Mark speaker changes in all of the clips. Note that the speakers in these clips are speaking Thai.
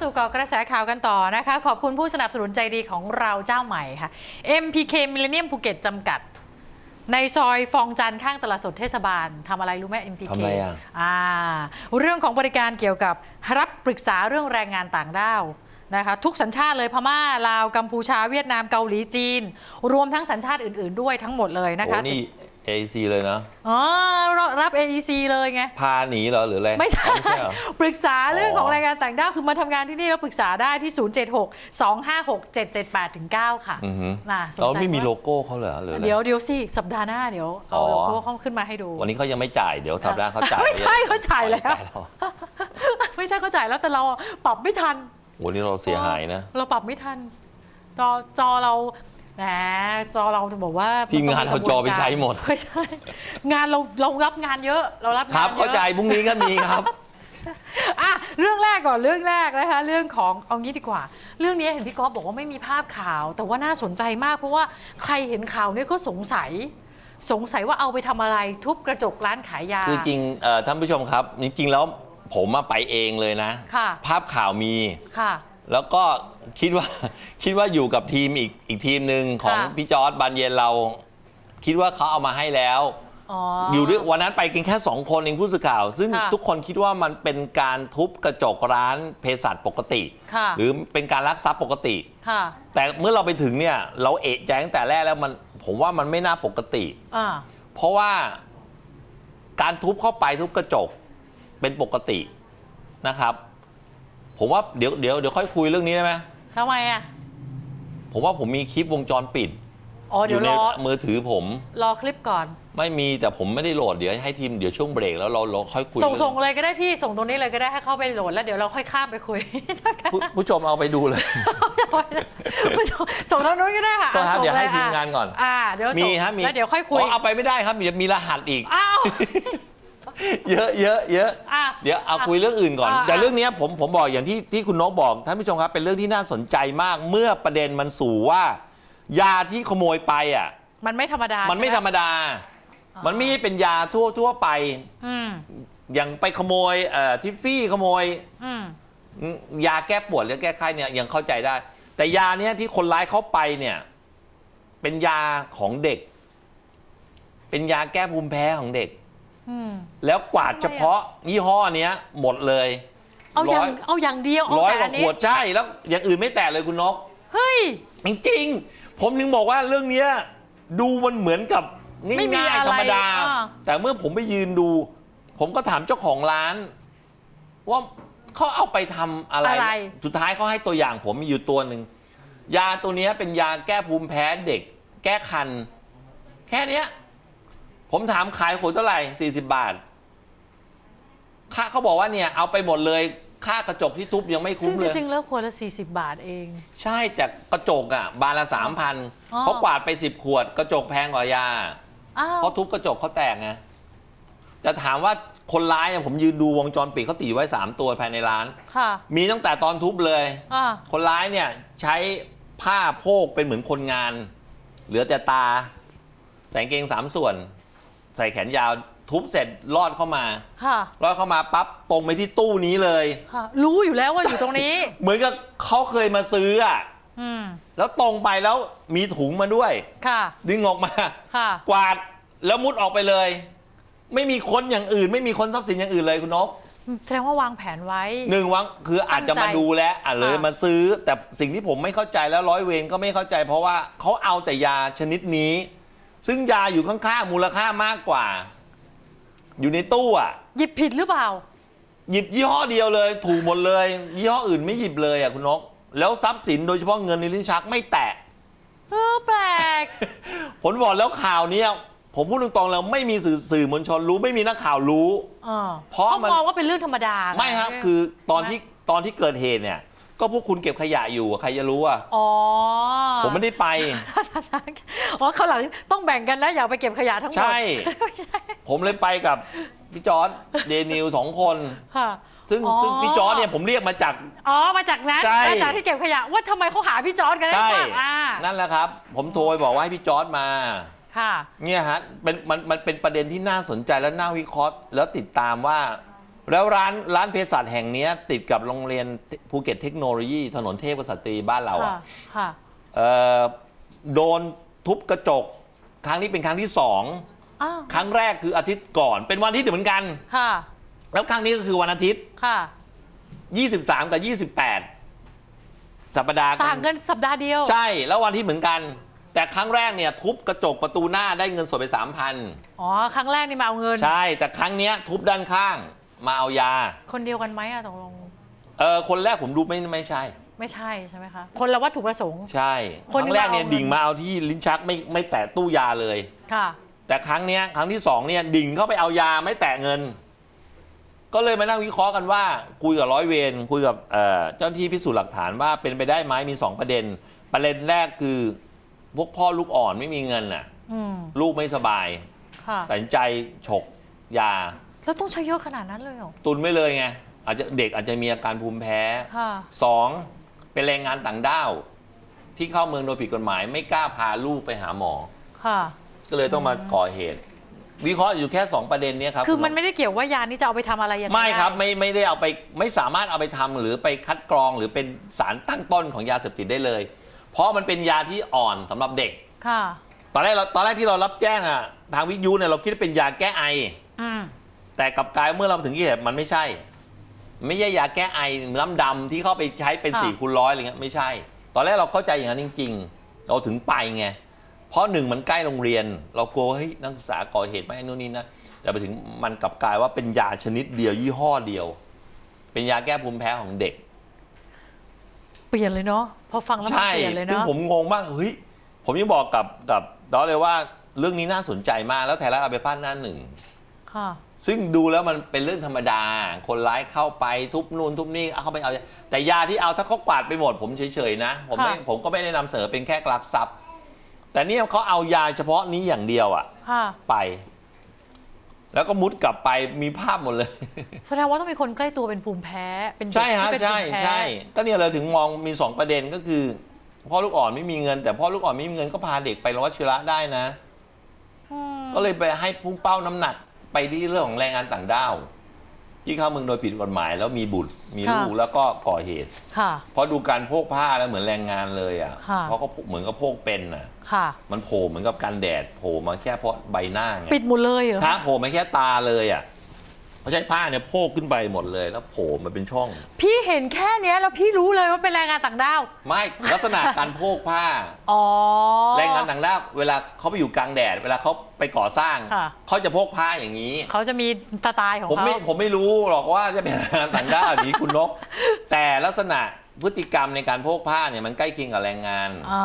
Speaker 1: กลับเข้าสู่เกาะกระแสข่าวกันต่อนะคะ ขอบคุณผู้สนับสนุนใจดีของเราเจ้าใหม่ค่ะ MPK Millennium ภูเก็ตจำกัด ในซอยฟองจันทร์ข้างตลาดสดเทศบาลทำอะไรรู้ไหม MPK
Speaker 2: ทำอะไรอะ
Speaker 1: อ่าเรื่องของบริการเกี่ยวกับรับปรึกษาเรื่องแรงงานต่างด้าวนะคะทุกสัญชาติเลยพม่าลาวกัมพูชาเวียดนามเกาหลีจีน รวมทั้งสัญชาติอื่น ๆ ด้วยทั้งหมดเลยนะคะ
Speaker 2: โอ้นี่ AC เลยนะ
Speaker 1: อ๋อรับ AEC เลยไง
Speaker 2: พาหนีเหรอหรืออะไร
Speaker 1: ไม่ใช่
Speaker 2: อ๋อเหรอ
Speaker 1: ปรึกษาเรื่องของ
Speaker 2: อ๋อ
Speaker 1: แรงงานต่างด้าวคือมาทำงานที่นี่แล้วปรึกษาได้ที่ 076 256 778ถึง9ค่ะ
Speaker 2: อือหือ
Speaker 1: น่าสน
Speaker 2: เรา
Speaker 1: ใจ
Speaker 2: ไม่มี
Speaker 1: ว่า
Speaker 2: โลโก้เขาเหรอหรืออะไร
Speaker 1: เดี๋ยวเดี๋ยวสิ สัปดาห์หน้าเดี๋ยวเอา
Speaker 2: อ๋อ
Speaker 1: โลโก้เข้าขึ้นมาให้ดู
Speaker 2: วันนี้เขายังไม่จ่ายเดี๋ยวสัปดาห์เขาจ่าย
Speaker 1: ไม่ใช่เขาจ่ายแล้ว
Speaker 2: จ่ายแล้ว
Speaker 1: ไม่ใช่เขาจ่ายแล้วแต่เราปรับไม่ทัน
Speaker 2: วันนี้เราเสียหายนะ
Speaker 1: เราปรับไม่ทันจอจอเรา แหมจอเราจะบอกว่า
Speaker 2: ทีมงาน
Speaker 1: ต้
Speaker 2: เอา
Speaker 1: กระบว
Speaker 2: จอไปใช้หมด
Speaker 1: ไม่ใช่ งานเราเรารับงานเยอะ เรารับ
Speaker 2: ค
Speaker 1: งา
Speaker 2: รั
Speaker 1: น
Speaker 2: บ
Speaker 1: เย
Speaker 2: เข้า
Speaker 1: อะ
Speaker 2: ใจพรุ่งนี้ก็มีครับ
Speaker 1: อะเรื่องแรกก่อนเรื่องแรกนะคะ เรื่องของเอางี้ดีกว่า เรื่องนี้เห็นพี่ก๊อฟบอกว่าไม่มีภาพข่าว แต่ว่าน่าสนใจมากเพราะว่าใครเห็นข่าวเนี้ก็สงสัย สงสัยว่าเอาไปทำอะไรทุบกระจกร้านขายยา
Speaker 2: คือจริงเอ่อท่านผู้ชมครับ จริงๆแล้วผมมาไปเองเลยนะ
Speaker 1: ค่ะ
Speaker 2: ภาพข่าวมี
Speaker 1: ค่ะ
Speaker 2: แล้วก็ คิดว่าคิดว่าอยู่กับทีมอีกอีกทีมหนึ่งของ
Speaker 1: ค่ะ
Speaker 2: พี่จอร์ดบานเย็นเรา คิดว่าเขาเอามาให้แล้ว
Speaker 1: อ๋อ
Speaker 2: อ
Speaker 1: อยู่
Speaker 2: ด้วยวันนั้นไปกันแค่ 2 คนเองผู้สื่อข่าว ซึ่ง
Speaker 1: ค่ะ
Speaker 2: ทุกคนคิดว่ามันเป็นการทุบกระจกร้านเภสัชปกติ
Speaker 1: ค่ะ
Speaker 2: หรือเป็นการลักทรัพย์ปกติ
Speaker 1: ค่ะ
Speaker 2: แต่เมื่อเราไปถึงเนี่ยเราเอะใจตั้งแต่แรกแล้วมันผมว่ามันไม่น่าปกติ
Speaker 1: อ่า
Speaker 2: เพราะว่าการทุบเข้าไปทุบกระจกเป็นปกตินะครับ ผมว่าเดี๋ยวเดี๋ยวเดี๋ยวค่อยคุยเรื่องนี้ได้ไหม
Speaker 1: ทำไมอะ
Speaker 2: ผมว่าผมมีคลิปวงจรปิด
Speaker 1: อ๋อเดี๋ยว
Speaker 2: ใน
Speaker 1: รอ
Speaker 2: มือถือผม
Speaker 1: รอคลิปก่อน
Speaker 2: ไม่มีแต่ผมไม่ได้โหลดเดี๋ยวให้ทีมเดี๋ยวช่วงเบรกแล้วเราเราค่อยคุย
Speaker 1: ส่ง
Speaker 2: เรื่อง
Speaker 1: ส่งเลยก็ได้พี่ส่งตรงนี้เลยก็ได้ให้เข้าไปโหลดแล้วเดี๋ยวเราค่อยข้ามไปคุย
Speaker 2: ผู้ผู้ชมเอาไปดูเลย
Speaker 1: ส่งทางนู้นก็ได้ค่ะ
Speaker 2: ก็ครับ
Speaker 1: ส่ง
Speaker 2: เดี๋ยวให้
Speaker 1: ล
Speaker 2: ทีมงานก่อน
Speaker 1: อ่าเดี๋ยวส่
Speaker 2: มี
Speaker 1: ง
Speaker 2: ฮะมี
Speaker 1: แล้วเดี๋ยวค่อยคุย
Speaker 2: อ๋อเอาไปไม่ได้ครับเดี๋ยวมีรหัสอีก
Speaker 1: อ้าว
Speaker 2: เยอะเยอะเยอะ
Speaker 1: อะ
Speaker 2: เดี๋ยวเอาคุยเรื่องอื่นก่อน
Speaker 1: อะ
Speaker 2: แต่เรื่องเนี้ยผมผมบอกอย่างที่ที่คุณนกบอกท่านผู้ชมครับเป็นเรื่องที่น่าสนใจมากเมื่อประเด็นมันสู่ว่า ยาที่ขโมยไปอะ
Speaker 1: มันไม่ธรรมดา
Speaker 2: มันไม่
Speaker 1: ใช่ห
Speaker 2: ธรรมดา มันไม่ใช่เป็นยาทั่วทั่วไป
Speaker 1: อืม
Speaker 2: อย่างไปขโมยเอ่อทิฟฟี่ขโมย
Speaker 1: อืม
Speaker 2: อืมยาแก้ปวดหรือแก้ไข้เนี่ยยังเข้าใจได้ แต่ยาเนี้ยที่คนร้ายเข้าไปเนี่ย เป็นยาของเด็ก เป็นยาแก้ภูมิแพ้ของเด็ก
Speaker 1: อืม
Speaker 2: แล้วกวาดเฉพาะยี่ห้อเนี้ยหมดเลย
Speaker 1: เอาอย่าง
Speaker 2: ร้อย
Speaker 1: เอาอย่างเดียวเอา
Speaker 2: ร้อย
Speaker 1: แต่
Speaker 2: ก
Speaker 1: อั
Speaker 2: ว่านข
Speaker 1: นี้
Speaker 2: วดใช่แล้วอย่างอื่นไม่แตะเลยคุณนก
Speaker 1: เฮ้ย
Speaker 2: จริงๆ ผมถึงบอกว่าเรื่องเนี้ยดูมันเหมือนกับ
Speaker 1: ไม่มี
Speaker 2: ง่าย
Speaker 1: อะไร
Speaker 2: ๆธรรมดา
Speaker 1: อ่า
Speaker 2: แต่เมื่อผมไปยืนดู ผมก็ถามเจ้าของร้าน ว่าเขาเอาไปทำอะไร
Speaker 1: อะไร
Speaker 2: สุดท้ายเขาให้ตัวอย่างผมมีอยู่ตัวหนึ่ง ยาตัวเนี้ยเป็นยาแก้ภูมิแพ้เด็ก แก้คัน แค่เนี้ย ผมถามขายขวดเท่าไหร่ 40 บาท ค่าเขาบอกว่าเนี่ยเอาไปหมดเลย ค่ากระจกที่ทุบยังไม่
Speaker 1: ซึ่
Speaker 2: คุ้
Speaker 1: ง
Speaker 2: ม
Speaker 1: จ
Speaker 2: เลย
Speaker 1: ริงๆแล้วขวดละ 40 บาทเอง
Speaker 2: ใช่จากกระจกอะ บานละสามพัน
Speaker 1: อ๋อ
Speaker 2: เขากวาดไปสิบขวด กระจกแพงกว่ายา
Speaker 1: อ้าว
Speaker 2: เพราะทุบกระจกเขาแตกไงจะถามว่าคนร้ายเนี่ยผมยืนดูวงจรปิดเขาตีไว้สามตัวภายในร้าน
Speaker 1: ค่ะ
Speaker 2: มีตั้งแต่ตอนทุบเลย
Speaker 1: อ่า
Speaker 2: คนร้ายเนี่ยใช้ผ้าโพกเป็นเหมือนคนงาน เหลือแต่ตาใส่กางเกงสามส่วนใส่แขนยาวทุบเสร็จลอดเข้ามา
Speaker 1: ค่ะ
Speaker 2: ลอดเข้ามาปั๊บตรงไปที่ตู้นี้เลย
Speaker 1: ค่ะ รู้อยู่แล้วว่าอยู่ตรงนี้
Speaker 2: เหมือนกับเขาเคยมาซื้ออะ
Speaker 1: อืม
Speaker 2: แล้วตรงไปแล้วมีถุงมาด้วย
Speaker 1: ค่ะ
Speaker 2: ดึงออกมา
Speaker 1: ค่ะ
Speaker 2: กวาดแล้วมุดออกไปเลย ไม่มีคนอย่างอื่น ไม่มีคนทรัพย์สินอย่างอื่นเลยคุณนก
Speaker 1: แสดงว่าวางแผนไว้
Speaker 2: หนึ่งวังคืออาจจะ
Speaker 1: ตั้
Speaker 2: มาง
Speaker 1: ใจ
Speaker 2: ดูแลวอะเลย
Speaker 1: ค่ะ
Speaker 2: มาซื้อ แต่สิ่งที่ผมไม่เข้าใจแล้วร้อยเวรก็ไม่เข้าใจ เพราะว่าเขาเอาแต่ยาชนิดนี้ ซึ่งยาอยู่ข้างๆมูลค่ามากกว่า อยู่ในตู้อะ
Speaker 1: หยิบผิดหรือเปล่า
Speaker 2: หยิบยี่ห้อเดียวเลย ถูกหมดเลย ยี่ห้ออื่นไม่หยิบเลยอะคุณนก แล้วทรัพย์สินโดยเฉพาะเงินในลิ้นชักไม่แตะ
Speaker 1: เออแปลก
Speaker 2: ผลบอกแล้วข่าวเนี้ยผมพูดตรงๆแล้วไม่มีสื่อสื่อมวลชนรู้ไม่มีนักข่าวรู้
Speaker 1: อ่า
Speaker 2: เพราะมัน
Speaker 1: มองว่าเป็นเรื่องธรรมดาไง
Speaker 2: ไม่ครับคือตอนที่ตอนที่เกิดเหตุเนี่ย ก็พวกคุณเก็บขยะอยู่ใครจะรู้อะ
Speaker 1: อ๋อ
Speaker 2: ผมไม่ได้ไป
Speaker 1: อ๋อเขาวหลังต้องแบ่งกันนะอย่าไปเก็บขยะทั้งหมด
Speaker 2: ใช่ ผมเลยไปกับพี่จอร์ดเดนิวสองคน
Speaker 1: ค่ะ
Speaker 2: ซึ่ง
Speaker 1: อ๋อ
Speaker 2: ซึ่งพี่จอร์ดเนี่ยผมเรียกมาจาก
Speaker 1: อ๋อมาจากนั้น
Speaker 2: ใช่
Speaker 1: มาจากที่เก็บขยะว่าทำไมเขาหาพี่จอร์ดกันได้
Speaker 2: ใช่
Speaker 1: บ้างอ่า
Speaker 2: นั่นแหละครับ ผมโทรไปบอกว่าให้พี่จอร์ดมา
Speaker 1: ค่ะ
Speaker 2: เนี่ยฮะเป็นมันมันเป็นประเด็นที่น่าสนใจและน่าวิเคราะห์ แล้วติดตามว่า แล้วร้านร้านเภสัชแห่งเนี้ยติดกับโรงเรียนภูเก็ตเทคโนโลยีถนนเทพกษัตรีบ้านเรา
Speaker 1: ค่ะ
Speaker 2: อะ
Speaker 1: ค่ะ
Speaker 2: เอ่อโดนทุบกระจก ครั้งนี้เป็นครั้งที่สอง
Speaker 1: อ้าว
Speaker 2: ครั้งแรกคืออาทิตย์ก่อน เป็นวันอาทิตย์เหมือนกัน
Speaker 1: ค่ะ
Speaker 2: แล้วครั้งนี้ก็คือวันอาทิตย์
Speaker 1: ค่ะ
Speaker 2: 23 กับ 28 สัปดาห์
Speaker 1: ต่างกันสัปดาห์เดียว
Speaker 2: ใช่ แล้ววันอาที่เหมือนกัน แต่ครั้งแรกเนี่ยทุบกระจกประตูหน้าได้เงินสดไป 3,000
Speaker 1: อ๋อ ครั้งแรกนี่มาเอาเงิน
Speaker 2: ใช่ แต่ครั้งเนี้ยทุบด้านข้าง มาเอายา
Speaker 1: คนเดียวกันไหมอะตกลง
Speaker 2: เออคนแรกผมดูไม่ไม่ใช่
Speaker 1: ไม่ใช่ใช่ไหมคะ คนละวัตถุประสงค์
Speaker 2: ใช่ค
Speaker 1: คน
Speaker 2: รั้
Speaker 1: ที่
Speaker 2: งแรกเนี่ย
Speaker 1: มาเอาเงิน
Speaker 2: ดิ่งมาเอาที่ลิ้นชักไม่ไม่แตะตู้ยาเลย
Speaker 1: ค่ะ
Speaker 2: แต่ครั้งเนี้ยครั้งที่สองเนี่ยดิ่งเข้าไปเอายาไม่แตะเงิน ก็เลยมานั่งวิเคราะห์กันว่าคุยกับร้อยเวรคุยกับเอ่อเจ้าหน้าที่พิสูจน์หลักฐานว่าเป็นไปได้ไหมมีสองประเด็น ประเด็นแรกคือพวกพ่อลูกอ่อนไม่มีเงินน่ะ
Speaker 1: อืม
Speaker 2: ลูกไม่สบาย
Speaker 1: ค่ะ
Speaker 2: ตัดสินใจฉกยา
Speaker 1: แล้วต้องใช้เยอะขนาดนั้นเลยเหรอ
Speaker 2: ตุนไม่เลยไงอาจจะเด็กอาจจะมีอาการภูมิแพ้
Speaker 1: ค่ะ
Speaker 2: สองเป็นแรงงานต่างด้าว ที่เข้าเมืองโดยผิดกฎหมาย ไม่กล้าพาลูกไปหาหมอ
Speaker 1: ค่ะ
Speaker 2: ก็เลยต้องมาก่อเหตุ วิเคราะห์อยู่แค่สองประเด็นเนี้ครับ
Speaker 1: คือมันไม่ได้เกี่ยวว่ายานี้จะเอาไปทำอะไรยังไง
Speaker 2: ไม่ครับ
Speaker 1: ด้
Speaker 2: ไม่ไม่ได้เอาไปไม่สามารถเอาไปทำหรือไปคัดกรองหรือเป็นสารตั้งต้นของยาเสพติดได้เลย เพราะมันเป็นยาที่อ่อนสำหรับเด็ก
Speaker 1: ค่ะ
Speaker 2: ตอนแรกเราตอนแรกที่เรารับแจ้งอะทางวิทยุเนี่ยเราคิดว่าเป็นยาแก้ไอ
Speaker 1: อืม
Speaker 2: แต่กลับกลายเมื่อเราถึงที่เหตุมันไม่ใช่ ไม่ใช่ยาแก้ไอน้ำดำที่เข้าไปใช้เป็น
Speaker 1: ค่ะ
Speaker 2: สี่คูณร้อยอะไรเงี้ยไม่ใช่ ตอนแรกเราเข้าใจอย่างนั้นจริง ๆ เราถึงไปไงเพราะหนึ่งมันใกล้โรงเรียน เรากลัวว่าเฮ้ยนักศึกษาก่อเหตุไหมนู่นนี่นะแต่ไปถึงมันกลับกลายว่าเป็นยาชนิดเดียวยี่ห้อเดียว เป็นยาแก้ภูมิแพ้ของเด็ก
Speaker 1: เปลี่ยนเลยเนาะพอฟังแล้วมัน
Speaker 2: ใช่
Speaker 1: เปลี่ยนเลย
Speaker 2: ซึ่ง
Speaker 1: เนาะ
Speaker 2: ผมงงมากเฮ้ยผมยังบอกกับกับดอสเลยว่าเรื่องนี้น่าสนใจมากแล้วไทยรัฐเอาไปพาดหน้าหนึ่ง
Speaker 1: ค่ะ
Speaker 2: ซึ่งดูแล้วมันเป็นเรื่องธรรมดา คนร้ายเข้าไปทุบนู่นทุบนี่เอาเข้าไปเอาแต่ยาที่เอาถ้าเขากวาดไปหมดผมเฉยๆนะ ผมไม่
Speaker 1: ค่ะ
Speaker 2: ผมก็ไม่ได้นำเสนอเป็นแค่กลักทรัพย์ แต่เนี่ยเขาเอายาเฉพาะนี้อย่างเดียวอะ
Speaker 1: ค่ะ
Speaker 2: ไป แล้วก็มุดกลับไปมีภาพหมดเลย
Speaker 1: แสดงว่าต้องมีคนใกล้ตัวเป็นภูมิแพ้เป็นเด็ก
Speaker 2: ใช่ฮะ
Speaker 1: ที่เป็น
Speaker 2: ใช่
Speaker 1: ภูมิแพ้
Speaker 2: ใช่ก็เนี่ยเลยถึงมองมีสองประเด็นก็คือ พ่อลูกอ่อนไม่มีเงิน แต่พ่อลูกอ่อนไม่มีเงินก็พาเด็กไปวัชิระได้นะ
Speaker 1: อืม
Speaker 2: ก็เลยไปให้พุ่งเป้าน้ำหนัก ไปที่เรื่องของแรงงานต่างด้าว ที่เข้าเมืองโดยผิดกฎหมาย แล้วมีบุตรมีลูกแล้วก็ก่อเหตุ
Speaker 1: ค่ะ
Speaker 2: เพราะดูการโพกผ้าแล้วเหมือนแรงงานเลยอะ
Speaker 1: ค่ะ
Speaker 2: เพราะเขาเหมือนกับโพกเป็นอะ
Speaker 1: ค่ะ
Speaker 2: มันโผล่เหมือนกับการแดดโผล่มาแค่เพราะใบหน้าไง
Speaker 1: ปิดหมดเลยเหรอ
Speaker 2: ถ้าโผล่มาแค่ตาเลยอะ เขาใช้ผ้าเนี่ยโพกขึ้นไปหมดเลยแล้วโผล่มาเป็นช่อง
Speaker 1: พี่เห็นแค่เนี้ยแล้วพี่รู้เลยว่าเป็นแรงงานต่างด้าว
Speaker 2: ไม่ลักษณะการโพกผ้า
Speaker 1: อ๋อ
Speaker 2: แรงงานต่างด้าวเวลาเขาไปอยู่กลางแดด เวลาเขาไปก่อสร้าง
Speaker 1: ค่ะ
Speaker 2: เขาจะโพกผ้าอย่างนี้
Speaker 1: เขาจะมีสไตล์ของ
Speaker 2: ผม
Speaker 1: เขา
Speaker 2: ไม่ผมไม่รู้หรอกว่าจะเป็นแรงงานต่างด้าวอย่างนี้คุณนก แต่ลักษณะ พฤติกรรมในการโพกผ้าเนี่ยมันใกล้เคียงกับแรงงาน
Speaker 1: อ๋อ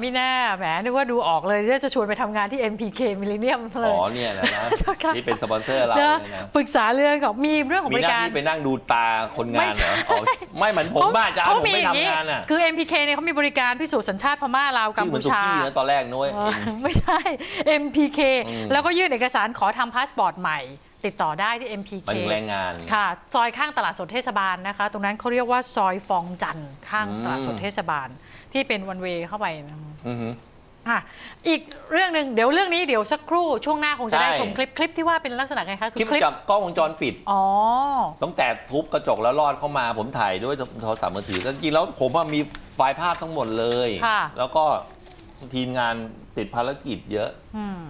Speaker 1: ไม่แน่แหมนึกว่าดูออกเลยจะชวนไปทำงานที่ MPK Millennium เล
Speaker 2: อ๋
Speaker 1: ย
Speaker 2: อเนี่ยแหละนะ
Speaker 1: ค่ะ
Speaker 2: นี่เป็นสปอนเซอร์เรา
Speaker 1: นะ
Speaker 2: เลยนะ
Speaker 1: ปรึกษาเรื่องของมีเรื่องของ
Speaker 2: มี
Speaker 1: บ
Speaker 2: ห
Speaker 1: ริ
Speaker 2: น้า
Speaker 1: การ
Speaker 2: ที่ไปนั่งดูตาคนงาน
Speaker 1: ไม่
Speaker 2: เห
Speaker 1: ใช่
Speaker 2: รออ๋อไม่เหมือนผมบ้าจะเอาผมไม่ทำงานอะ
Speaker 1: คือ MPK เนี่ยเขามีบริการพิสูจน์สัญชาติพม่าลาวกัม
Speaker 2: ชื่อเหมื
Speaker 1: พู
Speaker 2: อนสุ
Speaker 1: ชา
Speaker 2: กี้นะตอนแรกนุ้ย
Speaker 1: เออไม่ใช่ MPK
Speaker 2: อืม
Speaker 1: แล้วก็ยื่นเอกสารขอทำพาสปอร์ตใหม่ ติดต่อได้ที่
Speaker 2: มั
Speaker 1: MPK
Speaker 2: นแรงงาน
Speaker 1: ค่ะ ซอยข้างตลาดสดเทศบาลนะคะ ตรงนั้นเขาเรียกว่าซอยฟองจันทร์ข้าง
Speaker 2: อืม
Speaker 1: ตลาดสดเทศบาล ที่เป็นวันเวเข้าไปนะ
Speaker 2: อือหือ
Speaker 1: อะอีกเรื่องหนึ่งเดี๋ยวเรื่องนี้เดี๋ยวสักครู่ช่วงหน้าคงจะได้
Speaker 2: ใช่
Speaker 1: ชมคลิปคลิปที่ว่าเป็นลักษณะไงคะ
Speaker 2: คลิ
Speaker 1: คื
Speaker 2: ป
Speaker 1: อคลิป
Speaker 2: จากกล้องวงจรปิด
Speaker 1: อ๋อ
Speaker 2: ตั้งแต่ทุบกระจกแล้วรอดเข้ามาผมถ่ายด้วยโทรศัพท์มือถือจริงๆแล้วผมว่ามีไฟล์ภาพทั้งหมดเลย
Speaker 1: ค่ะ
Speaker 2: แล้วก็ทีมงานติดภารกิจเยอะ
Speaker 1: อืม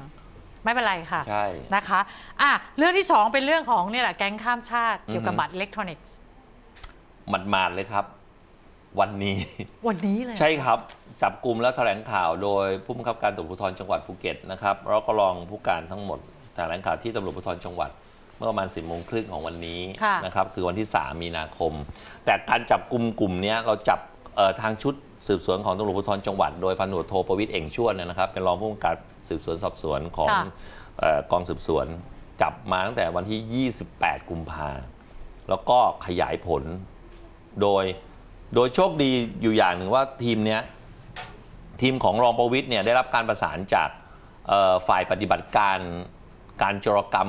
Speaker 1: ไม่เป็นไรค่ะ
Speaker 2: ใช่
Speaker 1: นะคะอะเรื่องที่สองเป็นเรื่องของเนี่ยแหละแก๊งข้ามชาติเกี่ยวกับ
Speaker 2: อือฮึ
Speaker 1: บัตรอิเล็กทรอนิกส์
Speaker 2: หมาดๆเลยครับ วันนี้
Speaker 1: วันนี้เลย
Speaker 2: ใช่ครับ จับกลุ่มและแถลงข่าวโดยผู้บังคับการตำรวจภูธรจังหวัดภูเก็ตนะครับแล้วก็รองผู้การทั้งหมดแถลงข่าวที่ตำรวจภูธรจังหวัด เมื่อประมาณ 10โมงครึ่งของวันนี้
Speaker 1: ค่ะ
Speaker 2: นะครับคือวันที่ 3 มีนาคม แต่การจับกลุ่มกลุ่มเนี้ยเราจับเอ่อทางชุด สืบสวนของตำรวจภูธรจังหวัด โดยพันตำรวจโทประวิตรเอ่งชวนเนี่ยนะครับ เป็นรองผู้กำกับสืบสวนสอบสวนของ
Speaker 1: ค่ะ
Speaker 2: เอ่อกองสืบสวนจับมาตั้งแต่วันที่ 28 กุมภาแล้วก็ขยายผล โดยโดยโชคดีอยู่อย่างหนึ่งว่าทีมเนี้ยทีมของรองประวิทย์เนี่ยได้รับการประสานจากเอ่อฝ่ายปฏิบัติการการจรกรรม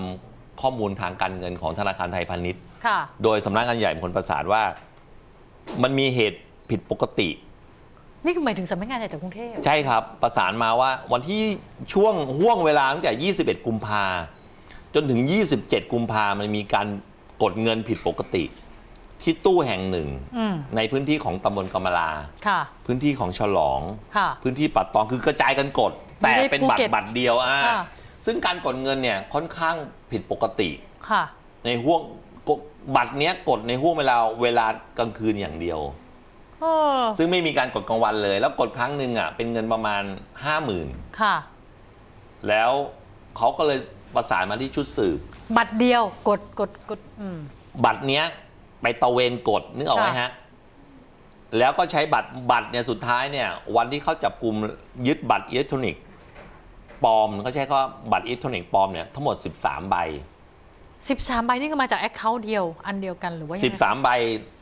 Speaker 2: ข้อมูลทางการเงินของธนาคารไทยพาณิชย์
Speaker 1: ค่ะ
Speaker 2: โดยสำนักงานใหญ่เป็นคนประสานว่า มันมีเหตุผิดปกติ
Speaker 1: นี่คือหมายถึงสำนักงานใหญ่จากกรุงเทพ
Speaker 2: ใช่ครับ ประสานมาว่าวันที่ช่วงห่วงเวลาตั้งแต่ 21 กุมภาจนถึง 27 กุมภามันมีการกดเงินผิดปกติ ที่ตู้แห่งหนึ่ง
Speaker 1: อืม
Speaker 2: ในพื้นที่ของตำบลกำมะลา
Speaker 1: ค่ะ
Speaker 2: พื้นที่ของฉลอง
Speaker 1: ค่ะ
Speaker 2: พื้นที่ปัดตองคือกระจายกันกด แต่เป็นบัต
Speaker 1: ภูเก็ต
Speaker 2: รบัตรเดียวอ่า
Speaker 1: ค่ะ
Speaker 2: ซึ่งการกดเงินเนี่ยค่อนข้างผิดปกติ
Speaker 1: ค่ะ
Speaker 2: ในห่วงกดบัตรเนี้ยกดในห่วงเวลาเวลากลางคืนอย่างเดียว
Speaker 1: เออ
Speaker 2: ซึ่งไม่มีการกดกลางวันเลย แล้วกดครั้งหนึ่งอะเป็นเงินประมาณ5 0,000
Speaker 1: ค่ะ
Speaker 2: แล้วเขาก็เลยประสานมาที่ชุดสืบ
Speaker 1: บัตรเดียวกดกดกดอืม
Speaker 2: บัตรเนี้ย ไปตะเวนกดนึกออกไหม
Speaker 1: ค่ะ
Speaker 2: ฮะ แล้วก็ใช้บัตรบัตรเนี่ยสุดท้ายเนี่ย วันที่เขาจับกลุ่มยึดบัตรอิเล็กทรอนิกส์ปลอมเขาใช้ก็บัตรอิเล็กทรอนิกส์ปลอมเนี่ยทั้งหมด 13 ใบ
Speaker 1: สิบสามใบนี่ก็มาจากแอคเคาท์เดียว อันเดียวกันหรือว่ายังไง
Speaker 2: 13 ใบ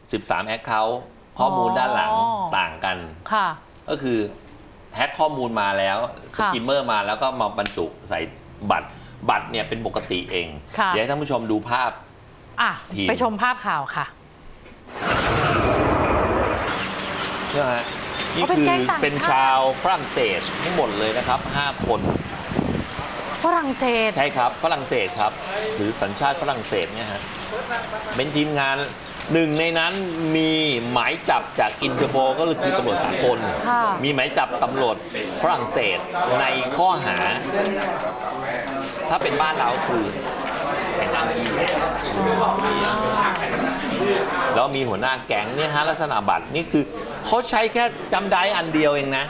Speaker 2: 13แอคเคาท์ ข้อมูลด้านหลัง
Speaker 1: อ๋อ
Speaker 2: ต่างกัน
Speaker 1: ค่ะ
Speaker 2: ก็คือแฮ็กข้อมูลมาแล้วส
Speaker 1: ค่ะ
Speaker 2: กิมเมอร์มาแล้วก็มาบรรจุใส่บัตรบัตรเนี่ยเป็นปกติเอง
Speaker 1: ค่ะ
Speaker 2: เดี๋ยวให้ท่านผู้ชมดูภาพ
Speaker 1: อะ
Speaker 2: ทีม
Speaker 1: ไปชมภาพข่าวค่ะ
Speaker 2: ใช่ไหมฮะนี่
Speaker 1: อ๋อเป็น
Speaker 2: คือ
Speaker 1: แก๊งต่างชาติ
Speaker 2: เป็นชาวฝรั่งเศสทั้งหมดเลยนะครับ 5 คน
Speaker 1: ฝรั่งเศส
Speaker 2: ใช่ครับฝรั่งเศสครับ หรือสัญชาติฝรั่งเศสเนี่ยฮะเป็นทีมงานหนึ่งในนั้นมีหมายจับจากอินเตอร์โปก็คือตำรวจสากล
Speaker 1: ค่ะ
Speaker 2: มีหมายจับตำรวจฝรั่งเศสในข้อหา ถ้าเป็นบ้านเราคือเป็นอ้างยี่แล้วมีหัวหน้าแก๊งเนี่ยฮะลักษณะบัตรนี่คือเขาใช้แค่จำได้อันเดียวเองนะ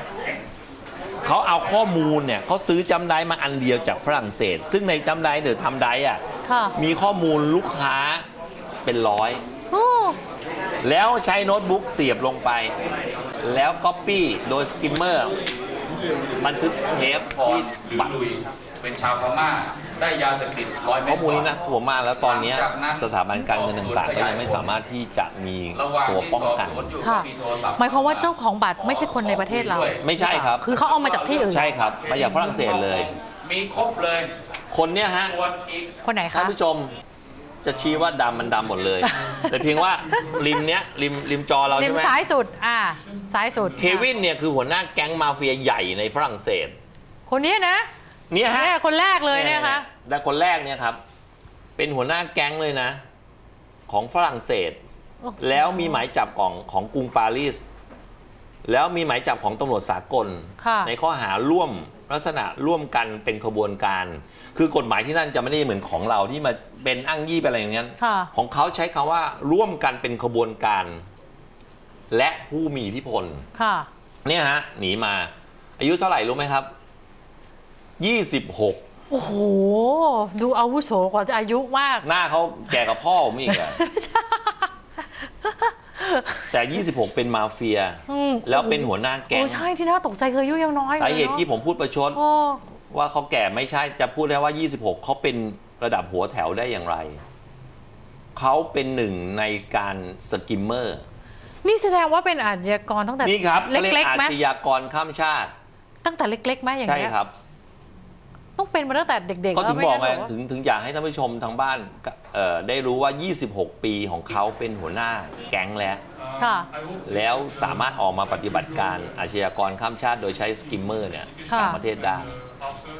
Speaker 2: เขาเอาข้อมูลเนี่ยเขาซื้อจำได้มาอันเดียวจากฝรั่งเศส ซึ่งในจำได้หรือทำได้อะ
Speaker 1: ค่ะ
Speaker 2: มีข้อมูลลูกค้าเป็นร้อย
Speaker 1: โอ้
Speaker 2: แล้วใช้โน้ตบุ๊กเสียบลงไป แล้วก๊อปปี้โดยสกิมเมอร์บันทึกเทปที่บัตร
Speaker 3: ลุย เป็นชาวพม่าได้ยาเสพติดร้อยเม็ด
Speaker 2: ข้อมูลนี้นะกลัวมากแล้วตอนเนี้ยสถาบันการเงินต่างๆก็ยังไม่สามารถที่จะมี
Speaker 3: ระหว่าง
Speaker 2: ตัว
Speaker 3: ที่
Speaker 2: ป้อง
Speaker 3: สอบ
Speaker 2: กัน
Speaker 3: สวนอยู่
Speaker 1: ค่ะ
Speaker 3: ก็มีโทรศัพท์
Speaker 1: หมายความว่าเจ้าของบัตรไม่ใช่คนในประเทศเรา
Speaker 2: ไม่ใช่ครับ
Speaker 1: คือเขาเอามาจากที่อื่น
Speaker 2: ใช่ครับมาจากฝรั่งเศสเลย
Speaker 3: มีครบเลย
Speaker 2: คนเนี้ยฮะ
Speaker 3: ส่วนอีก
Speaker 1: คนไหน
Speaker 2: ท่า
Speaker 1: คะ
Speaker 2: นผู้ชมจะชี้ว่าดำมันดำหมดเลย แต่เพียงว่าริมเนี้ยริมริมจอเรา
Speaker 1: ริ
Speaker 2: ใช่
Speaker 1: ม
Speaker 2: ไหม
Speaker 1: ซ้ายสุด อ่า ซ้ายสุด
Speaker 2: เควินเนี่ยคือหัวหน้าแก๊งมาเฟียใหญ่ในฝรั่งเศส
Speaker 1: คนนี้นะ
Speaker 2: เนี่ยฮะ
Speaker 1: เนี่ยคนแรกเลยเนี่ยนะคะ
Speaker 2: และคนแรกเนี่ยครับ เป็นหัวหน้าแก๊งเลยนะ ของฝรั่งเศส
Speaker 1: โอ้โห
Speaker 2: แล้วมีหมายจับของของกรุงปารีส แล้วมีหมายจับของตำรวจสากล
Speaker 1: ค่ะ
Speaker 2: ในข้อหาร่วมลักษณะร่วมกันเป็นขบวนการ คือกฎหมายที่นั่นจะไม่ได้เหมือนของเราที่มาเป็นอ้างยี่เป็นอะไรอย่างนั้น
Speaker 1: ค่ะ
Speaker 2: ของเขาใช้คำว่าร่วมกันเป็นขบวนการ และผู้มีอิทธิพล
Speaker 1: ค่ะ
Speaker 2: เนี่ยฮะหนีมา อายุเท่าไหร่รู้ไหมครับ 26
Speaker 1: โอ้โห ดูอาวุโสกว่าจะอายุมาก
Speaker 2: หน้าเขาแก่กับพ่อผมอีกอะแต่ 26 เป็นมาเฟีย
Speaker 1: อืม
Speaker 2: แล้วเป็นหัวหน้าแก๊
Speaker 1: โอ้
Speaker 2: ง
Speaker 1: ใช่ที่น่าตกใจคืออายุยังน้อย
Speaker 2: สาเหตุ
Speaker 1: ลยนอะ
Speaker 2: ที่ผมพูดประชด
Speaker 1: โอ้
Speaker 2: ว่าเขาแก่ไม่ใช่จะพูดได้ว่า 26 เขาเป็นระดับหัวแถวได้อย่างไร เขาเป็นหนึ่งในการสกิมเมอร์
Speaker 1: นี่แสดงว่าเป็นอาชญากรตั้งแต่
Speaker 2: นี่ครับ
Speaker 1: เเขา
Speaker 2: เรียก
Speaker 1: ล็กๆ
Speaker 2: อา
Speaker 1: ไหม
Speaker 2: ชญากรข้ามชาติ
Speaker 1: ตั้งแต่เล็กๆไหมอย่าง
Speaker 2: ใช่
Speaker 1: เงี้ย
Speaker 2: ครับ
Speaker 1: ต้องเป็นมาตั้งแต่เด็กๆ
Speaker 2: ก็ถึง
Speaker 1: แล้ว
Speaker 2: บอกไง
Speaker 1: ม่งั้น
Speaker 2: ถึงถึงอยากให้ท่านผู้ชมทางบ้านเอ่อได้รู้ว่า 26 ปีของเขาเป็นหัวหน้าแก๊งแล้ว
Speaker 1: ค่ะ
Speaker 2: แล้วสามารถออกมาปฏิบัติการอาชญากรข้ามชาติโดยใช้สกิมเมอร์เนี่ย
Speaker 1: ค่ะ
Speaker 2: ต่างประเทศได้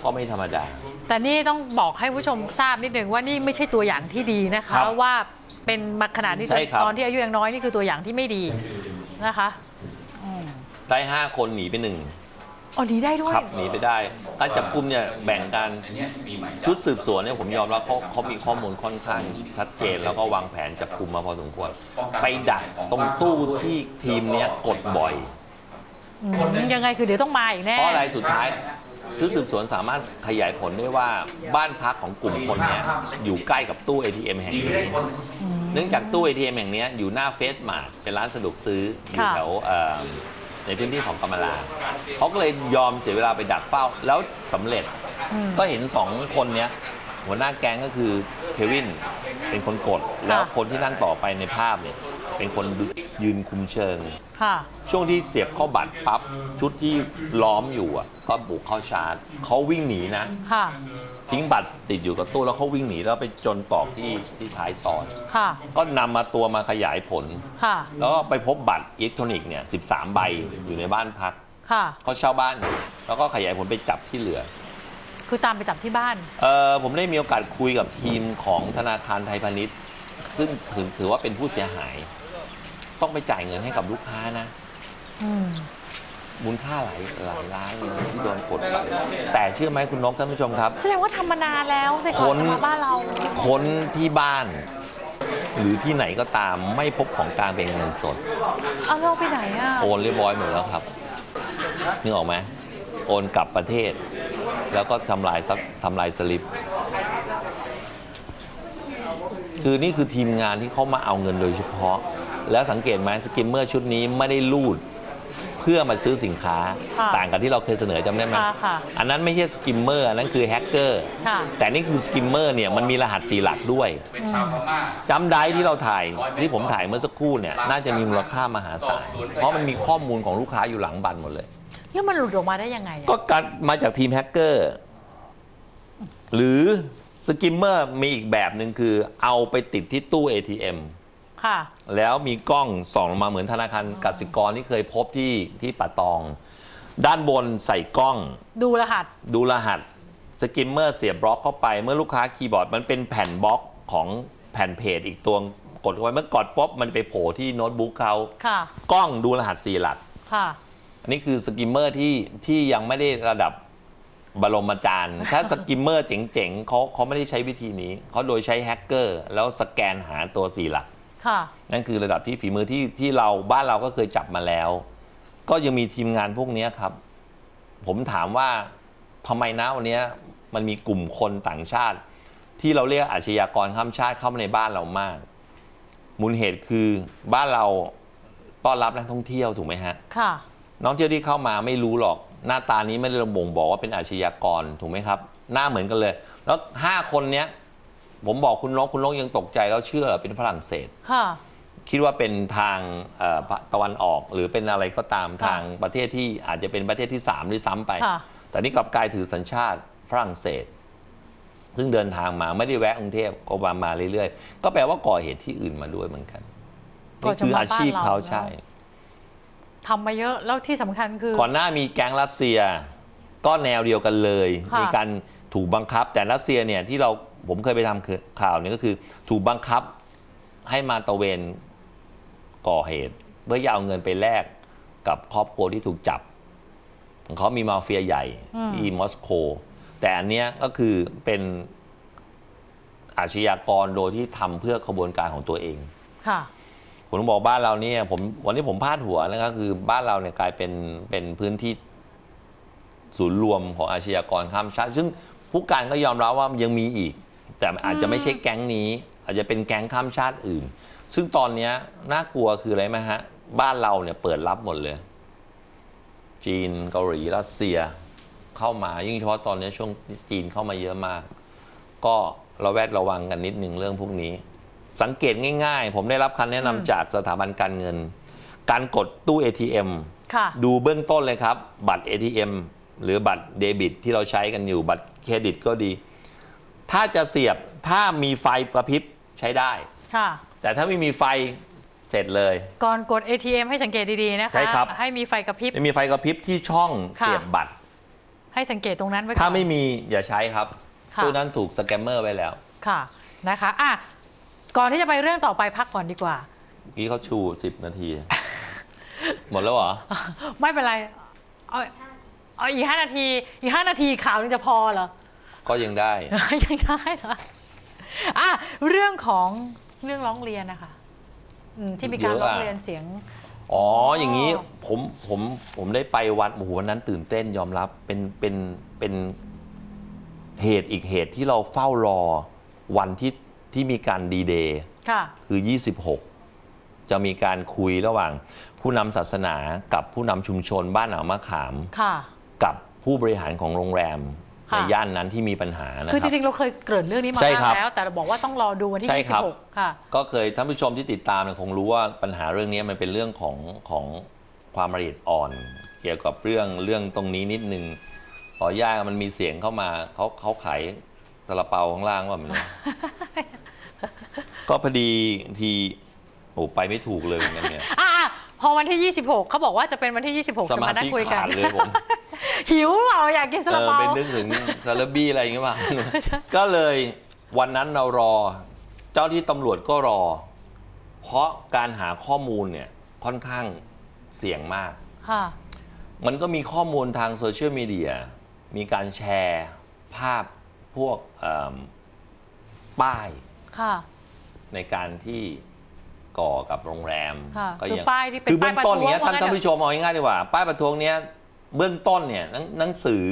Speaker 2: ก็ไม่ธรรมดา
Speaker 1: แต่นี่ต้องบอกให้ผู้ชมทราบนิดหนึ่งว่านี่ไม่ใช่ตัวอย่างที่ดีนะคะ
Speaker 2: ครับ
Speaker 1: ว่าเป็นมาขนาดนี้จ
Speaker 2: ใช่
Speaker 1: น
Speaker 2: ครับ
Speaker 1: ตอนที่อายุยังน้อยนี่คือตัวอย่างที่ไม่ดีนะคะอืม
Speaker 2: ได้ 5 คนหนีไปหนึ่ง
Speaker 1: อ๋อหนีได้ด้วย
Speaker 2: ครับหนีไปได้ การจับกลุ่มเนี่ยแบ่งกัน
Speaker 3: อันเนี้ยมีหมายจับ
Speaker 2: ชุดสืบสวนเนี่ยผมยอมรับเขาเขามีข้อมูลค่อนข้างชัดเจน แล้วก็วางแผนจับกลุ่มมาพอสมควร ไปดักตรงตู้ที่ทีมเนี้ยกดบ่อย
Speaker 1: อืมยังไงคือเดี๋ยวต้องมาอีกแน่
Speaker 2: เพราะอะไรสุดท้ายชุดสืบสวนสามารถขยายผลได้ว่าบ้านพักของกลุ่มคนเนี้ยอยู่ใกล้กับตู้ ATM แห่ง
Speaker 3: หนีไป
Speaker 2: นี้
Speaker 3: ได้คนหนึ่ง
Speaker 2: เนื่องจากตู้ ATM แห่งเนี้ยอยู่หน้าเฟสมาร์ทเป็นร้านสะดวกซื้ออยู่
Speaker 1: ค่ะ
Speaker 2: แถวเอ่อ ในพื้นที่ของกำมะลาเขาก็เลยยอมเสียเวลาไปดักเฝ้า แล้วสำเร็จ
Speaker 1: อืม
Speaker 2: ก็เห็นสองคนเนี้ยหัวหน้าแก๊งก็คือเควินเป็นคนกด แล้วคนที่นั่งต่อไปในภาพเนี่ยเป็นคนยืนคุมเชิง
Speaker 1: ค่ะ
Speaker 2: ช่วงที่เสียบเข้าบัตรปั๊บชุดที่ล้อมอยู่อะก็บุกเข้าชาร์จเขาวิ่งหนีนะ
Speaker 1: ค่ะ
Speaker 2: ทิ้งบัตรติดอยู่กับตู้แล้วเขาวิ่งหนีแล้วไปจนตอกที่ที่ท้ายซอย
Speaker 1: ค่ะ
Speaker 2: ก็นำมาตัวมาขยายผล
Speaker 1: ค่ะ
Speaker 2: แล้วก็ไปพบบัตรอิเล็กทรอนิกส์เนี่ย13 ใบอยู่ในบ้านพัก
Speaker 1: ค่ะ
Speaker 2: เขาเช่าบ้านอยู่แล้วก็ขยายผลไปจับที่เหลือ
Speaker 1: คือตามไปจับที่บ้าน
Speaker 2: เออผมได้มีโอกาสคุยกับทีมของธนาคารไทยพาณิชย์ ซึ่งถือถือว่าเป็นผู้เสียหาย ต้องไปจ่ายเงินให้กับลูกค้านะ
Speaker 1: อืม
Speaker 2: มูลค่าหลายหลายล้านเลยนะที่โดนกดไปแต่เชื่อไหมคุณนกท่านผู้ชมครับ
Speaker 1: แสดงว่าทำมานานแล้วแต่ก่อน
Speaker 2: คน
Speaker 1: จะมาบ้านเรา
Speaker 2: ค้นที่บ้าน หรือที่ไหนก็ตามไม่พบของกลางเป็นเงินสด
Speaker 1: เอาเราไปไหนอะ
Speaker 2: โอนเรียบร้อยหมดแล้วครับนึกออกไหมโอนกลับประเทศ แล้วก็ทำลายซับทำลายสลิป คือนี่คือทีมงานที่เขามาเอาเงินโดยเฉพาะ แล้วสังเกตไหมสกิมเมอร์ชุดนี้ไม่ได้รูด เพื่อมาซื้อสินค้า
Speaker 1: ค่ะ
Speaker 2: ต่างกับที่เราเคยเสนอจำได้ไหม
Speaker 1: ค่ะค่ะ
Speaker 2: อันนั้นไม่ใช่สกิมเมอร์อันนั้นคือแฮกเกอร์
Speaker 1: ค่ะ
Speaker 2: แต่นี่คือสกิมเมอร์เนี่ยมันมีรหัสสี่หลักด้วย
Speaker 3: เป็นชาวพม่า
Speaker 2: จำได้ที่เราถ่ายที่ผมถ่ายเมื่อสักครู่เนี่ยน่าจะมีมูลค่ามหาศาลเพราะมันมีข้อมูลของลูกค้าอยู่หลังบันหมดเลย
Speaker 1: แล้วมันหลุดออกมาได้ยังไงอะ
Speaker 2: ก็การมาจากทีมแฮกเกอร์ หรือสกิมเมอร์มีอีกแบบหนึ่งคือเอาไปติดที่ตู้ ATM
Speaker 1: ค่ะ
Speaker 2: แล้วมีกล้องส่องลงมาเหมือนธนาคารกสิกรที่เคยพบที่ที่ป่าตอง ด้านบนใส่กล้อง
Speaker 1: ดูรหัส
Speaker 2: ดูรหัสสกิมเมอร์เสียบบล็อกเข้าไป เมื่อลูกค้าคีย์บอร์ดมันเป็นแผ่นบล็อกของแผ่นเพจอีกตัวกดเข้าไปเมื่อกดป๊บมันไปโผล่ที่โน้ตบุ๊กเขา
Speaker 1: ค่ะ
Speaker 2: กล้องดูรหัสสี่หลัก
Speaker 1: ค่ะ
Speaker 2: อันนี้คือสกิมเมอร์ที่ที่ยังไม่ได้ระดับบรมอาจารย์ ถ้าสกิมเมอร์เจ๋งๆเขาเขาไม่ได้ใช้วิธีนี้ เขาโดยใช้แฮกเกอร์ แล้วสแกนหาตัวสี่หลัก
Speaker 1: ค่ะ
Speaker 2: นั่นคือระดับที่ฝีมือที่ที่เราบ้านเราก็เคยจับมาแล้ว ก็ยังมีทีมงานพวกเนี้ยครับ ผมถามว่าทำไมนะวันเนี้ยมันมีกลุ่มคนต่างชาติ ที่เราเรียกอาชญากรข้ามชาติเข้ามาในบ้านเรามาก มูลเหตุคือบ้านเราต้อนรับนักท่องเที่ยวถูกไหมฮะ
Speaker 1: ค่ะ
Speaker 2: น้องเที่ยวที่เข้ามาไม่รู้หรอก หน้าตานี้ไม่ได้บ่งบอกว่าเป็นอาชญากรถูกไหมครับ หน้าเหมือนกันเลย แล้วห้าคนเนี้ย ผมบอกคุณนกคุณนกยังตกใจแล้วเชื่อเหรอเป็นฝรั่งเศส
Speaker 1: ค่ะ
Speaker 2: คิดว่าเป็นทางเอ่อตะวันออกหรือเป็นอะไรก็ตาม
Speaker 1: ค่ะ
Speaker 2: ทางประเทศที่อาจจะเป็นประเทศที่สามด้วยซ้ำไป
Speaker 1: ค่ะ
Speaker 2: แต่นี่กลับกลายถือสัญชาติฝรั่งเศส ซึ่งเดินทางมาไม่ได้แวะกรุงเทพก็มามาเรื่อยๆ ก็แปลว่าก่อเหตุที่อื่นมาด้วยเหมือนกัน
Speaker 1: ก่อ
Speaker 2: นี่
Speaker 1: จะ
Speaker 2: คือ
Speaker 1: มา
Speaker 2: อาชีพ
Speaker 1: บ้านเรา
Speaker 2: เขา
Speaker 1: เนอะ
Speaker 2: ใช่
Speaker 1: ทำมาเยอะแล้วที่สำคัญคือ
Speaker 2: ก่อนหน้ามีแก๊งรัสเซีย ก็แนวเดียวกันเลย
Speaker 1: ค่ะ
Speaker 2: มีการถูกบังคับแต่รัสเซียเนี่ยที่เรา ผมเคยไปทำคือข่าวเนี่ยก็คือ ถูกบังคับให้มาตระเวนก่อเหตุ เพื่อจะเอาเงินไปแลกกับครอบครัวที่ถูกจับของเขามีมาเฟียใหญ่
Speaker 1: อืม
Speaker 2: ที่มอสโก แต่อันเนี้ยก็คือเป็นอาชญากรโดยที่ทำเพื่อขบวนการของตัวเอง
Speaker 1: ค่ะ
Speaker 2: ผมต้องบอกบ้านเราเนี่ยผมวันนี้ผมพาดหัวนะครับคือบ้านเราเนี่ยกลายเป็นเป็นพื้นที่ศูนย์รวมของอาชญากรข้ามชาติ ซึ่งผู้การก็ยอมรับว่ายังมีอีก แต่อาจจะไม่ใช่แก๊งนี้ อาจจะเป็นแก๊งข้ามชาติอื่น ซึ่งตอนเนี้ยน่ากลัวคืออะไรไหมฮะ บ้านเราเนี่ยเปิดรับหมดเลย จีนเกาหลีรัสเซีย เข้ามายิ่งเฉพาะตอนนี้ช่วงจีนเข้ามาเยอะมาก ก็ระแวดระวังกันนิดนึงเรื่องพวกนี้ สังเกตง่าย ๆ ผมได้รับคำแนะนำ
Speaker 1: อืม
Speaker 2: จากสถาบันการเงิน การกดตู้ ATM
Speaker 1: ค่ะ
Speaker 2: ดูเบื้องต้นเลยครับ บัตร ATM หรือบัตรเดบิตที่เราใช้กันอยู่บัตรเครดิตก็ดี ถ้าจะเสียบถ้ามีไฟประพริบใช้ได้
Speaker 1: ค่ะ
Speaker 2: แต่ถ้าไม่มีไฟเสร็จเลย
Speaker 1: ก่อนกด ATM ให้สังเกตดีๆนะคะ
Speaker 2: ใช่ครับ
Speaker 1: ให้มีไฟกระพริบ
Speaker 2: ไม่มีไฟกระพริบที่ช่อง
Speaker 1: ค่ะ
Speaker 2: เสียบบัตร
Speaker 1: ให้สังเกตตรงนั้นไว้ก่อน
Speaker 2: ถ้าไม่มีอย่าใช้ครับ
Speaker 1: ค่ะ
Speaker 2: ตู้นั้นถูกสแกมเมอร์ไว้แล้ว
Speaker 1: ค่ะนะคะอะก่อนที่จะไปเรื่องต่อไปพักก่อนดีกว่า
Speaker 2: เมื่อกี้เขาชู 10 นาที หมดแล้วเหรอ
Speaker 1: ไม่เป็นไร เอาเอาอีกห้านาที อีกห้านาทีข่าวนึงจะพอเหรอ
Speaker 2: ก็ยังได้
Speaker 1: ยังได้เหรออะเรื่องของเรื่องร้องเรียนนะคะอืมที่มีการ
Speaker 2: เยอะอะ
Speaker 1: ร้องเรียนเสียง
Speaker 2: อ๋ออย่างนี้ผมผมผมได้ไปวัดโอ้โหวันนั้นตื่นเต้นยอมรับเป็นเป็นเป็นเหตุอีกเหตุที่เราเฝ้ารอวันที่ที่มีการดีเดย์
Speaker 1: ค่ะ
Speaker 2: คือ 26 จะมีการคุยระหว่างผู้นำศาสนากับผู้นำชุมชนบ้านหนาวมะขาม
Speaker 1: ค่ะ
Speaker 2: กับผู้บริหารของโรงแรม
Speaker 1: ค่ะ
Speaker 2: ในย่านนั้นที่มีปัญหานะ
Speaker 1: คือ
Speaker 2: ค
Speaker 1: จ
Speaker 2: รับ
Speaker 1: ริงๆ เราเคยเกริ่นเรื่องนี้มา
Speaker 2: ใช่
Speaker 1: บ้าง
Speaker 2: ครับ
Speaker 1: แล้ว แต่เราบอกว่าต้องรอดูวันที่
Speaker 2: ใช่ครับ
Speaker 1: 26 ค่ะ
Speaker 2: ก็เคยท่านผู้ชมที่ติดตามเนี่ยคงรู้ว่าปัญหาเรื่องนี้มันเป็นเรื่องของของความละเอียดอ่อน เกี่ยวกับเรื่องเรื่องตรงนี้นิดนึงขออนุญาตมันมีเสียงเข้ามาเขาเขาขายซาลาเปาข้างล่างว่ามัน ก็พอดีทีโอ้ไปไม่ถูกเลยเหมือนกันเนี่ย
Speaker 1: อะอะ พอวันที่ 26 เขาบอกว่าจะเป็นวันที่ 26
Speaker 2: ส
Speaker 1: จะ
Speaker 2: มา
Speaker 1: มานัด
Speaker 2: ธิ
Speaker 1: คุยกั
Speaker 2: ขาน ดเลยผม
Speaker 1: หิวเปล่าอยากกินซา
Speaker 2: เอ
Speaker 1: ลา
Speaker 2: อ
Speaker 1: เปา
Speaker 2: ไปนึกถึงซาลาบี้อะไรอย่างเงี้ยป่ะ ก็เลยวันนั้นเรารอ เจ้าที่ตำรวจก็รอ เพราะการหาข้อมูลเนี่ยค่อนข้างเสี่ยงมาก
Speaker 1: ค่ะ
Speaker 2: มันก็มีข้อมูลทางโซเชียลมีเดีย มีการแชร์ภาพพวกเอิ่มป้าย
Speaker 1: ค่ะ
Speaker 2: ในการที่ ก่อกับโรงแรม
Speaker 1: ค่ะ
Speaker 2: ก็
Speaker 1: คือ
Speaker 2: ยัง
Speaker 1: ป้ายที่เป็น
Speaker 2: คือเบื้องต้นเนี้ย
Speaker 1: ป้ายประท้วง
Speaker 2: ท่าน
Speaker 1: ว่างั้น
Speaker 2: ท่านผู้ชมเอาง่ายๆดีกว่า ป้ายประท้วงเนี้ยเบื้องต้นเนี่ยหนังหนังสือ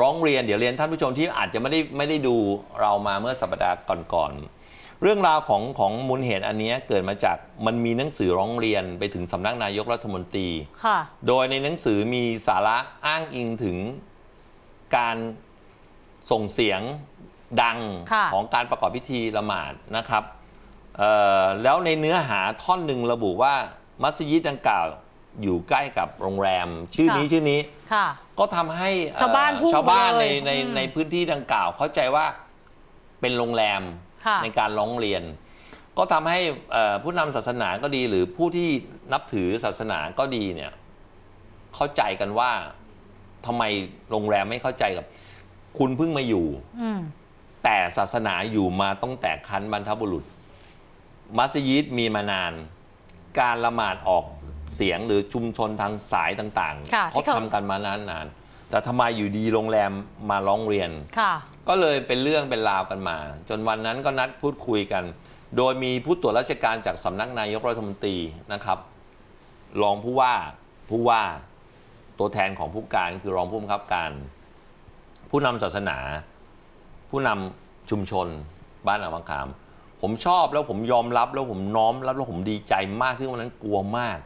Speaker 2: ร้องเรียนเดี๋ยวเรียนท่านผู้ชมที่อาจจะไม่ได้ไม่ได้ดูเรามาเมื่อสัปดาห์ก่อนๆเรื่องราวของของมูลเหตุอันเนี้ยเกิดมาจากมันมีหนังสือร้องเรียนไปถึงสำนักนายกรัฐมนตรี
Speaker 1: ค่ะ
Speaker 2: โดยในหนังสือมีสาระอ้างอิงถึงการส่งเสียงดัง
Speaker 1: ค่ะ
Speaker 2: ของการประกอบพิธีละหมาดนะครับเอ่อ แล้วในเนื้อหาท่อนหนึ่งระบุว่ามัสยิดดังกล่าวอยู่ใกล้กับโรงแรม ชื่อนี้ชื่อนี้
Speaker 1: ค่ะ
Speaker 2: ก็ทำให้เอ่อ
Speaker 1: ชาวบ้านพุ่ง
Speaker 2: ชาวบ้าน
Speaker 1: ไป
Speaker 2: ใน
Speaker 1: เลย
Speaker 2: ใน
Speaker 1: อืม
Speaker 2: ในพื้นที่ดังกล่าว เข้าใจว่าเป็นโรงแรม
Speaker 1: ค่ะ
Speaker 2: ในการร้องเรียน ก็ทำให้เอ่อผู้นำศาสนาก็ดี หรือผู้ที่นับถือศาสนาก็ดีเนี่ย เข้าใจกันว่าทำไมโรงแรมไม่เข้าใจกับ คุณเพิ่งมาอยู่
Speaker 1: อืม
Speaker 2: แต่ศาสนาอยู่มาตั้งแต่คันบรรทบุรุษ มัสยิดมีมานาน การละหมาดออกเสียงหรือชุมชนทางสายต่าง
Speaker 1: ค่ะ
Speaker 2: ๆเขา
Speaker 1: ที่เขา
Speaker 2: ทำกันมานานนานๆแต่ทำไมอยู่ดีโรงแรมมาร้องเรียน
Speaker 1: ค่ะ
Speaker 2: ก็เลยเป็นเรื่องเป็นราวกันมา จนวันนั้นก็นัดพูดคุยกัน โดยมีผู้ตรวจราชการจากสำนักนายกรัฐมนตรีนะครับ รองผู้ว่าผู้ว่าตัวแทนของผู้การคือรองผู้บังคับการ ผู้นำศาสนา ผู้นำชุมชนบ้านอ่างมะขาม ผมชอบแล้วผมยอมรับแล้วผมน้อมรับแล้วผมดีใจมากที่วันนั้นกลัวมาก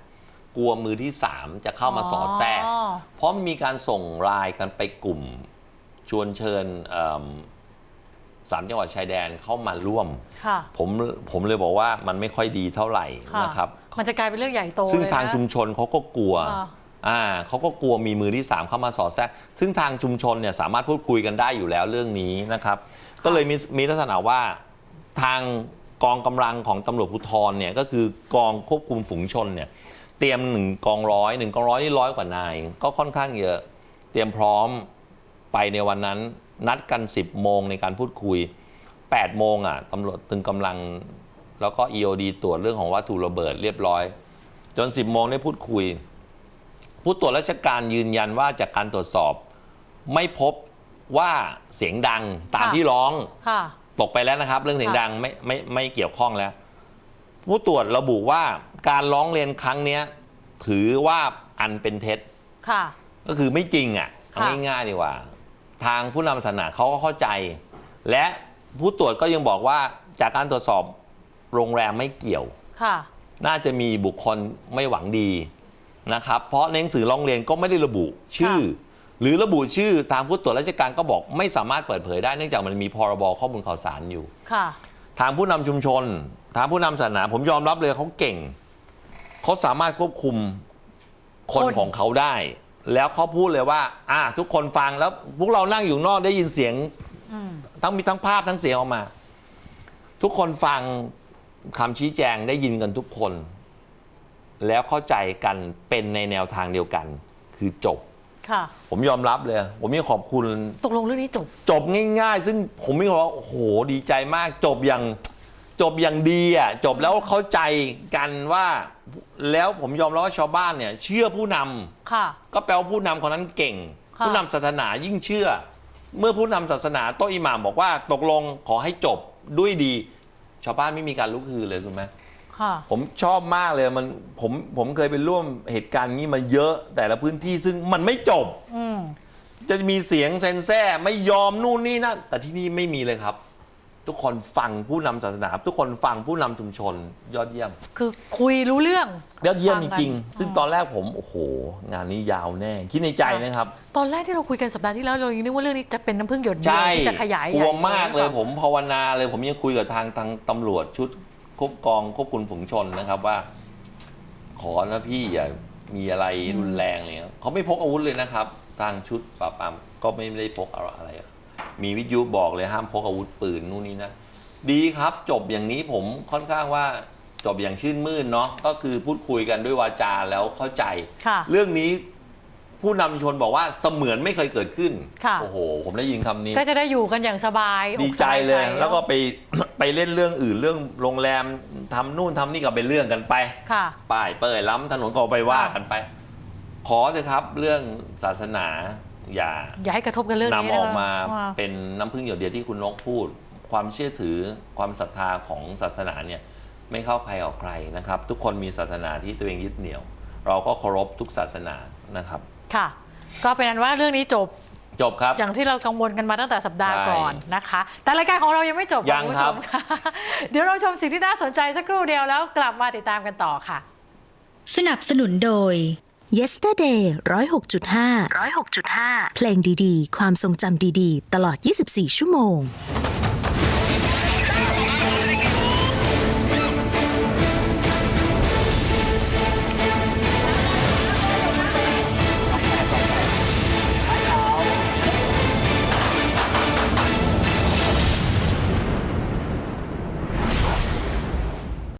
Speaker 2: กลัวมือที่สามจะเข้ามาสอดแทรก เพราะมีการส่งรายกันไปกลุ่ม ชวนเชิญเอิ่มสามจังหวัดชายแดนเข้ามาร่วม
Speaker 1: ค่ะ
Speaker 2: ผมผมเลยบอกว่ามันไม่ค่อยดีเท่าไหร่
Speaker 1: ค่ะ
Speaker 2: นะครับ
Speaker 1: มันจะกลายเป็นเรื่องใหญ่โต
Speaker 2: ซึ่ง
Speaker 1: เลย
Speaker 2: ทาง
Speaker 1: นะ
Speaker 2: ชุมชนเขาก็กลัว
Speaker 1: อ่า
Speaker 2: อ่าเขาก็กลัวมีมือที่สามเข้ามาสอดแทรก ซึ่งทางชุมชนเนี่ยสามารถพูดคุยกันได้อยู่แล้วเรื่องนี้นะครับ ก็เลยมีมีลักษณะว่า ทางกองกำลังของตำรวจภูธรเนี่ยก็คือกองควบคุมฝูงชนเนี่ยเตรียมหนึ่งกองร้อยหนึ่งกองร้อยนี่ร้อยกว่านายก็ค่อนข้างเยอะ เตรียมพร้อมไปในวันนั้น นัดกัน 10 โมงในการพูดคุย 8 โมงอะตำรวจตึงกำลัง แล้วก็ EOD ตรวจเรื่องของวัตถุระเบิดเรียบร้อย จน 10 โมงได้พูดคุย ผู้ตรวจราชการยืนยันว่าจากการตรวจสอบ ไม่พบว่าเสียงดังตาม
Speaker 1: ค่ะ
Speaker 2: ที่ร้อง
Speaker 1: ค่ะ
Speaker 2: ตกไปแล้วนะครับ เรื่องเสียง
Speaker 1: ค่ะ
Speaker 2: ดังไม่ไม่ไม่เกี่ยวข้องแล้ว ผู้ตรวจระบุว่าการร้องเรียนครั้งเนี้ยถือว่าอันเป็นเท็จ
Speaker 1: ค่ะ
Speaker 2: ก็คือไม่จริงอะเอา
Speaker 1: ค่ะ
Speaker 2: ง่ายๆดีกว่า ทางผู้นำศาสนาเขาก็เข้าใจ และผู้ตรวจก็ยังบอกว่าจากการตรวจสอบโรงแรมไม่เกี่ยว
Speaker 1: ค่ะ
Speaker 2: น่าจะมีบุคคลไม่หวังดีนะครับ เพราะในหนังสือร้องเรียนก็ไม่ได้ระบุชื่อ หรือระบุชื่อทางผู้ตรวจราชการก็บอกไม่สามารถเปิดเผยได้เนื่องจากมันมีพรบข้อมูลข่าวสารอยู่
Speaker 1: ค่ะ
Speaker 2: ทางผู้นำชุมชน ทางผู้นำศาสนา ผมยอมรับเลยเขาเก่ง เขาสามารถควบคุมคน
Speaker 1: คน
Speaker 2: ของเขาได้ แล้วเขาพูดเลยว่า อะทุกคนฟังแล้วพวกเรานั่งอยู่นอกได้ยินเสียง
Speaker 1: อืม
Speaker 2: ทั้งมีทั้งภาพทั้งเสียงออกมา ทุกคนฟังคำชี้แจงได้ยินกันทุกคน แล้วเข้าใจกันเป็นในแนวทางเดียวกัน คือจบ
Speaker 1: ค่ะ
Speaker 2: ผมยอมรับเลย ผมยังขอบคุณ
Speaker 1: ตกลงเรื่องนี้จบ
Speaker 2: จบง่าย ๆ ซึ่งผมไม่บอกว่าโอ้โหดีใจมากจบอย่างจบอย่างดีอะจบแล้วเข้าใจกันว่า แล้วผมยอมรับว่าชาวบ้านเนี่ย เชื่อผู้นำ
Speaker 1: ค่ะ
Speaker 2: ก็แปลว่าผู้นำคนนั้นเก่ง
Speaker 1: ค่ะ
Speaker 2: ผู้นำศาสนายิ่งเชื่อ เมื่อผู้นำศาสนาโต๊ะอิหม่ามบอกว่าตกลงขอให้จบด้วยดี ชาวบ้านไม่มีการลุกฮือเลยถูกไหม
Speaker 1: ค่ะ
Speaker 2: ผมชอบมากเลยมันผมผมเคยไปร่วมเหตุการณ์นี้มาเยอะ แต่ละพื้นที่ซึ่งมันไม่จบ
Speaker 1: อืม
Speaker 2: จะมีเสียงเซนแซ่ไม่ยอมนู่นนี่นั่นแต่ที่นี่ไม่มีเลยครับ ทุกคนฟังผู้นำศาสนา ทุกคนฟังผู้นำชุมชน ยอดเยี่ยม
Speaker 1: คือคุยรู้เรื่อง
Speaker 2: ยอดเยี่ยม
Speaker 1: ฟั
Speaker 2: จ
Speaker 1: งกัน
Speaker 2: ริงๆซึ่งตอนแรกผมโอ้โห งานนี้ยาวแน่ คิดในใจนะครับ
Speaker 1: ตอนแรกที่เราคุยกันสัปดาห์ที่แล้วเรายังนึกว่าเรื่องนี้จะเป็นน้ำพึ่งหยดเดียว
Speaker 2: ใช่
Speaker 1: ที่จะขยาย
Speaker 2: กลัว
Speaker 1: ใหญ่
Speaker 2: มากเลยผมภาวนาเลย ผมยังคุยกับทางทางตำรวจชุด ควบกองควบคุมฝูงชนนะครับว่า ขอนะพี่อย่ามีอะไรรุนแรงเลยนะเขาไม่พกอาวุธเลยนะครับ ทางชุดปราบปรามก็ไม่ได้พกอะไรอะมีวิทยุบอกเลยห้ามพกอาวุธปืนนู่นนี่นะดีครับจบอย่างนี้ผมค่อนข้างว่าจบอย่างชื่นมื่นเนาะก็คือพูดคุยกันด้วยวาจาแล้วเข้าใจ
Speaker 1: ค่ะ
Speaker 2: เรื่องนี้ ผู้นำชนบอกว่าเสมือนไม่เคยเกิดขึ้น
Speaker 1: ค่ะ
Speaker 2: โอ้โห ผมได้ยินคำนี้
Speaker 1: ก็จะได้อยู่กันอย่างสบาย
Speaker 2: ดี
Speaker 1: อก
Speaker 2: ใจ
Speaker 1: สบา
Speaker 2: เลย แล้วก็ไป ไปเล่นเรื่องอื่นเรื่องโรงแรมทำนู่นทำนี่ก็เป็นเรื่องกันไป
Speaker 1: ค่ะ
Speaker 2: ป้ายเปิดล้ำถนนก็ไปว่ากันไป ขอเถอะครับเรื่องศาสนาอย่า
Speaker 1: อย่าให้กระทบกันเรื่องนี้
Speaker 2: นำออกมา
Speaker 1: นะคะว่า
Speaker 2: เป็นน้ำพึ่งหยดเดียวที่คุณนกพูด ความเชื่อถือความศรัทธาของศาสนาเนี่ยไม่เข้าใครออกใครนะครับ ทุกคนมีศาสนาที่ตัวเองยึดเหนี่ยว เราก็เคารพทุกศาสนานะครับ
Speaker 1: ค่ะ ก็เป็นอันว่าเรื่องนี้จบ
Speaker 2: จบครับ
Speaker 1: อย่างที่เรากังวลกันมาตั้งแต่สัปดาห์
Speaker 2: ใช่
Speaker 1: ก่อนนะคะ แต่รายการของเรายังไม่จบ
Speaker 2: ยัง
Speaker 1: ณผู้
Speaker 2: ค
Speaker 1: ช
Speaker 2: รับ
Speaker 1: มค่ะเดี๋ยวเราชมสิ่งที่น่าสนใจสักครู่เดียวแล้วกลับมาติดตามกันต่อค่ะ
Speaker 4: สนับสนุนโดย Yesterday 106.5 106.5 เพลงดีๆ ความทรงจำดีๆ ตลอด 24 ชั่วโมง